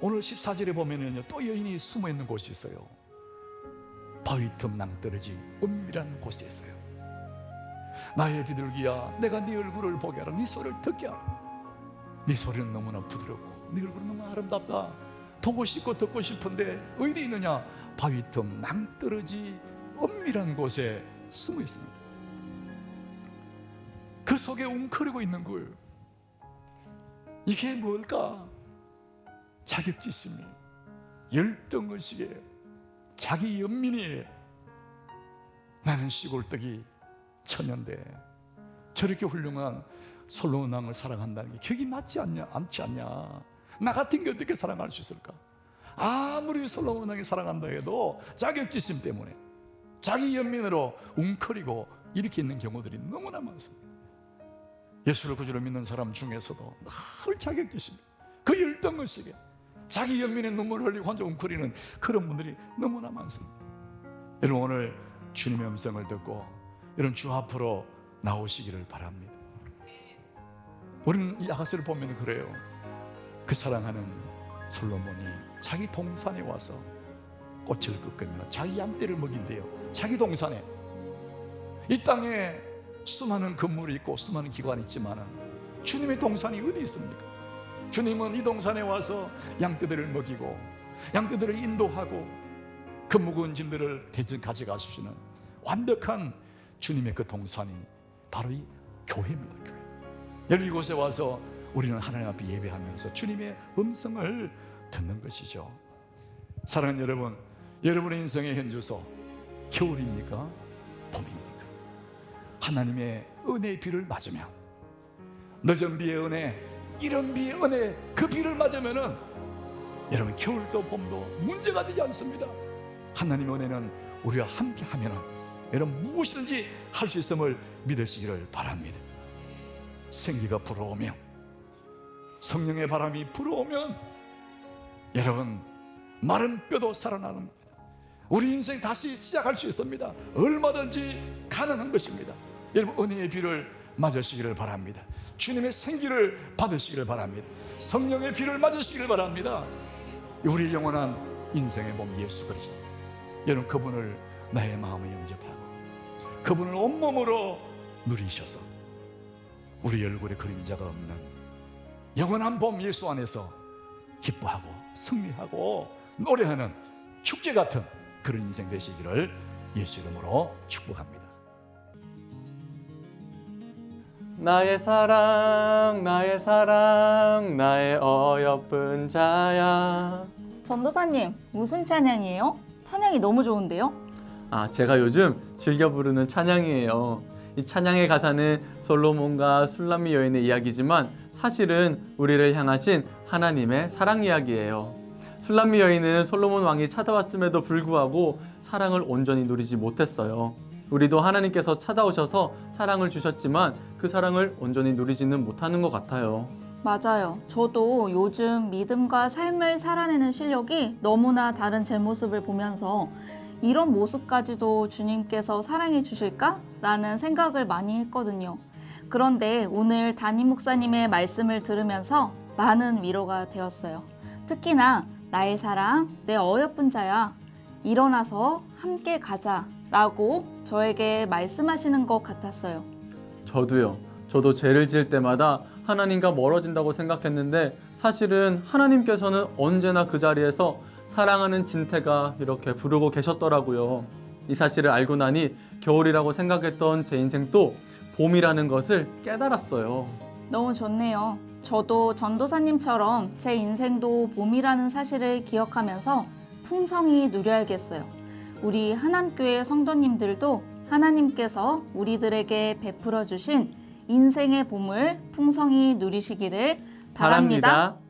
오늘 14절에 보면은요 또 여인이 숨어 있는 곳이 있어요. 바위 틈 낭떠러지 은밀한 곳에 있어요. 나의 비둘기야, 내가 네 얼굴을 보게 하라, 네 소리를 듣게 하라. 네 소리는 너무나 부드럽고 네 얼굴은 너무 아름답다. 보고 싶고 듣고 싶은데 어디 있느냐? 바위 틈 낭떠러지 은밀한 곳에 숨어 있습니다. 그 속에 웅크리고 있는 걸 이게 뭘까? 자격지심이 열등의식이에요 자기 연민이에요 나는 시골떡이 처녀인데 저렇게 훌륭한 솔로몬 왕을 사랑한다는 게 격이 맞지 않냐, 않지 않냐 나 같은 게 어떻게 사랑할 수 있을까 아무리 솔로몬 왕이 사랑한다 해도 자격지심 때문에 자기 연민으로 웅크리고 이렇게 있는 경우들이 너무나 많습니다. 예수를 구주로 믿는 사람 중에서도 늘 자격지심 그 열등의식에 자기 연민의 눈물을 흘리고 혼자 웅크리는 그런 분들이 너무나 많습니다. 여러분 오늘 주님의 음성을 듣고 이런 주 앞으로 나오시기를 바랍니다. 우리는 이 아가스를 보면 그래요. 그 사랑하는 솔로몬이 자기 동산에 와서 꽃을 꺾으며 자기 양떼를 먹인대요 자기 동산에 이 땅에 수많은 건물이 있고 수많은 기관이 있지만 주님의 동산이 어디 있습니까? 주님은 이 동산에 와서 양떼들을 먹이고 양떼들을 인도하고 그 무거운 짐들을 대신 가져가시는 완벽한 주님의 그 동산이 바로 이 교회입니다. 교회. 여러분 이곳에 와서 우리는 하나님 앞에 예배하면서 주님의 음성을 듣는 것이죠. 사랑하는 여러분, 여러분의 인생의 현주소 겨울입니까? 봄입니까? 하나님의 은혜의 비를 맞으며 늦은 비의 은혜, 이른 비의 은혜 그 비를 맞으면은 여러분 겨울도 봄도 문제가 되지 않습니다. 하나님의 은혜는 우리와 함께 하면은 여러분 무엇이든지 할 수 있음을 믿으시기를 바랍니다. 생기가 불어오면 성령의 바람이 불어오면 여러분 마른 뼈도 살아나는 우리 인생 다시 시작할 수 있습니다. 얼마든지 가능한 것입니다. 여러분 은혜의 비를 맞으시기를 바랍니다. 주님의 생기를 받으시기를 바랍니다. 성령의 비를 맞으시기를 바랍니다. 우리 영원한 인생의 몸 예수 그리스도. 여러분 그분을 나의 마음에 영접하고 그분을 온몸으로 누리셔서 우리 얼굴에 그림자가 없는 영원한 봄 예수 안에서 기뻐하고 승리하고 노래하는 축제 같은 그런 인생 되시기를 예수 이름으로 축복합니다. 나의 사랑 나의 사랑 나의 어여쁜 자야 전도사님, 무슨 찬양이에요? 찬양이 너무 좋은데요? 아 제가 요즘 즐겨 부르는 찬양이에요 이 찬양의 가사는 솔로몬과 술람미 여인의 이야기지만 사실은 우리를 향하신 하나님의 사랑 이야기예요 술람미 여인은 솔로몬 왕이 찾아왔음에도 불구하고 사랑을 온전히 누리지 못했어요 우리도 하나님께서 찾아오셔서 사랑을 주셨지만 그 사랑을 온전히 누리지는 못하는 것 같아요 맞아요. 저도 요즘 믿음과 삶을 살아내는 실력이 너무나 다른 제 모습을 보면서 이런 모습까지도 주님께서 사랑해 주실까? 라는 생각을 많이 했거든요. 그런데 오늘 담임 목사님의 말씀을 들으면서 많은 위로가 되었어요. 특히나 나의 사랑, 내 어여쁜 자야. 일어나서 함께 가자. 라고 저에게 말씀하시는 것 같았어요. 저도요. 저도 죄를 지을 때마다 하나님과 멀어진다고 생각했는데 사실은 하나님께서는 언제나 그 자리에서 사랑하는 진태가 이렇게 부르고 계셨더라고요. 이 사실을 알고 나니 겨울이라고 생각했던 제 인생도 봄이라는 것을 깨달았어요. 너무 좋네요. 저도 전도사님처럼 제 인생도 봄이라는 사실을 기억하면서 풍성히 누려야겠어요. 우리 하남교회 성도님들도 하나님께서 우리들에게 베풀어 주신 인생의 봄을 풍성히 누리시기를 바랍니다. 바랍니다.